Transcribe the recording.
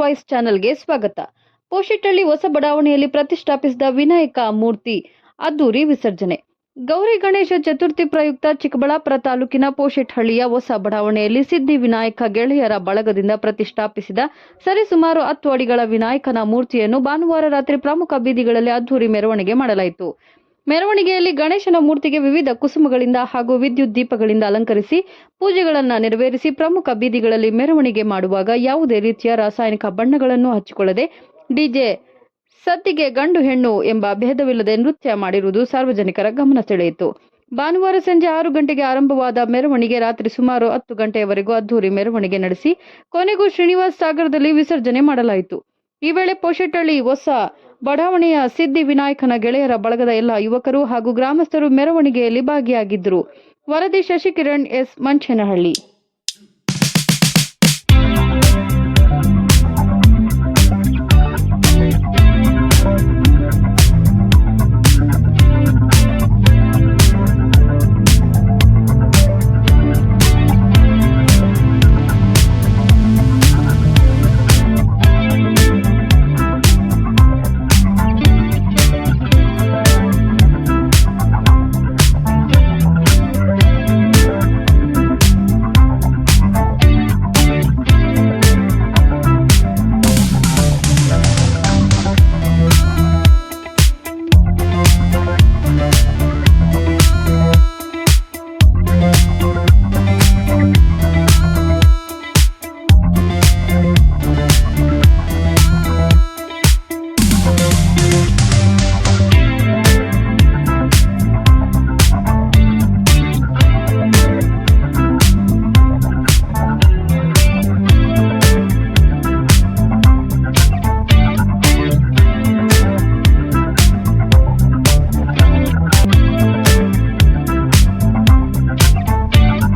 Voice ಚಾನೆಲ್ಗೆ ಸ್ವಾಗತ. ಪೋಷಿಟಳ್ಳಿ ಹೊಸ ಬಡಾವಣೆಯಲ್ಲಿ ಪ್ರತಿಷ್ಠಾಪಿಸಿದ ವಿನಾಯಕ ಮೂರ್ತಿ ಅದ್ದೂರಿ ವಿಸರ್ಜನೆ. ಗೌರಿ ಗಣೇಶ ಚತುರ್ಥಿ ಪ್ರಯುಕ್ತ ಚಿಕ್ಕಬಳ್ಳಾಪುರ ತಾಲೂಕಿನ ಪೋಷಿಟ್ಹಳ್ಳಿಯ ಹೊಸ ಬಡಾವಣೆಯಲ್ಲಿ ಸಿದ್ಧಿ ವಿನಾಯಕ ಗೆಳೆಯರ ಬಳಗದಿಂದ ಪ್ರತಿಷ್ಠಾಪಿಸಿದ ಸರಿಸುಮಾರು ಹತ್ತು ಅಡಿಗಳ ವಿನಾಯಕನ ಮೂರ್ತಿಯನ್ನು ಭಾನುವಾರ ರಾತ್ರಿ ಪ್ರಮುಖ ಬೀದಿಗಳಲ್ಲಿ ಅದ್ದೂರಿ ಮೆರವಣಿಗೆ ಮಾಡಲಾಯಿತು. ಮೆರವಣಿಗೆಯಲ್ಲಿ ಗಣೇಶನ ಮೂರ್ತಿಗೆ ವಿವಿಧ ಕುಸುಮಗಳಿಂದ ಹಾಗೂ ವಿದ್ಯುತ್ ದೀಪಗಳಿಂದ ಅಲಂಕರಿಸಿ ಪೂಜೆಗಳನ್ನು ನೆರವೇರಿಸಿ ಪ್ರಮುಖ ಬೀದಿಗಳಲ್ಲಿ ಮೆರವಣಿಗೆ ಮಾಡುವಾಗ ಯಾವುದೇ ರೀತಿಯ ರಾಸಾಯನಿಕ ಬಣ್ಣಗಳನ್ನು ಹಚ್ಚಿಕೊಳ್ಳದೆ ಡಿಜೆ ಸದ್ದಿಗೆ ಗಂಡು ಹೆಣ್ಣು ಎಂಬ ಭೇದವಿಲ್ಲದೆ ನೃತ್ಯ ಮಾಡಿರುವುದು ಸಾರ್ವಜನಿಕರ ಗಮನ ಸೆಳೆಯಿತು. ಭಾನುವಾರ ಸಂಜೆ ಆರು ಗಂಟೆಗೆ ಆರಂಭವಾದ ಮೆರವಣಿಗೆ ರಾತ್ರಿ ಸುಮಾರು ಹತ್ತು ಗಂಟೆಯವರೆಗೂ ಅದ್ದೂರಿ ಮೆರವಣಿಗೆ ನಡೆಸಿ ಕೊನೆಗೂ ಶ್ರೀನಿವಾಸ ಸಾಗರದಲ್ಲಿ ವಿಸರ್ಜನೆ ಮಾಡಲಾಯಿತು. ಈ ವೇಳೆ ಪೋಷಟಳ್ಳಿ ಹೊಸ ಬಡಾವಣೆಯ ಸಿದ್ಧಿ ವಿನಾಯಕನ ಗೆಳೆಯರ ಬಳಗದ ಎಲ್ಲ ಯುವಕರು ಹಾಗೂ ಗ್ರಾಮಸ್ಥರು ಮೆರವಣಿಗೆಯಲ್ಲಿ ಭಾಗಿಯಾಗಿದ್ದರು. ವರದಿ ಶಶಿಕಿರಣ್ ಎಸ್. ಮಂಚನಹಳ್ಳಿ.